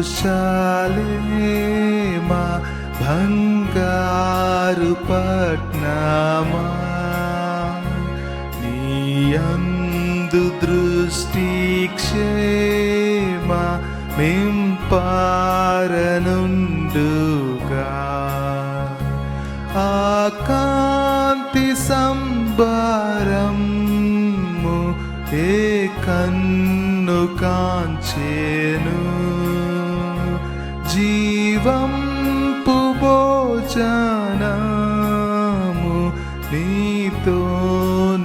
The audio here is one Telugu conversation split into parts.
ఎరుషలేమా బంగారు పట్నమా? నీయందు దృష్టి క్షేమ? మింపారనుండుగా ఆకాంతి సంబరము ఏ కన్ను కాంచేను జీవంపు నీతో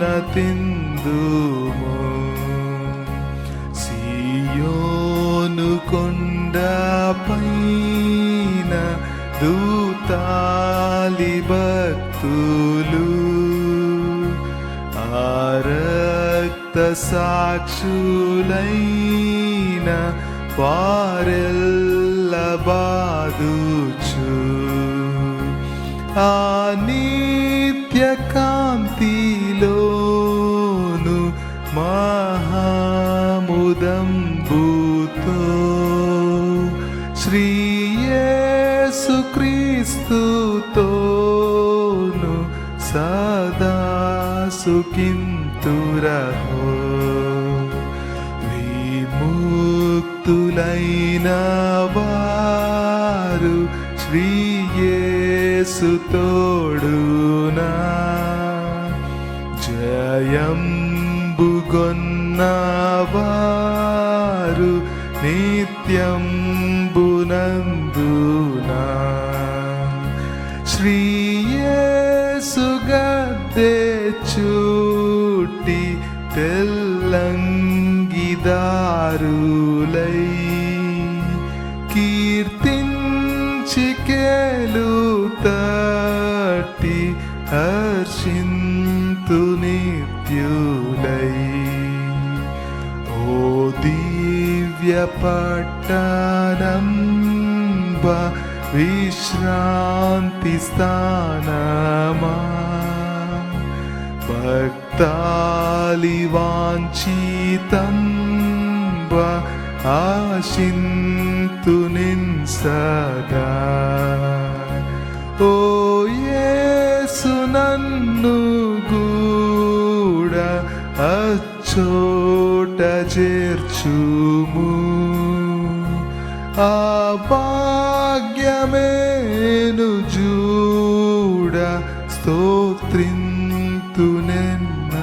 నతిందుము. సియోను కొండ పైన దూతాలి భక్తులు ఆరక్త సాక్షులైన వారెల్ బాదుచు ఆ నిత్య కాంతిలోను మహాముదంబుతో శ్రీయేసు సదా సుఖింతురహో. భక్తులైన వారు శ్రీయేసు తోడునా జయంబుగొన్నవారు నిత్యంబునందునా. శ్రీయేసు చూటి తెల్లంగిదారు తెల్లంగిదారులై కీర్తించి కేలు తాటి హర్షింతు నిత్యులై. ఓ దివ్య పట్టణంబ విశ్రాంతి స్థానమా. భక్తాలి వాంఛితంబ ఆశింతు సదా ఓ యేసు నన్ను గూడా అచ్చోట చేర్చుము. ఆ భాగ్యమేను జూడ స్తోత్రింతు నెన్న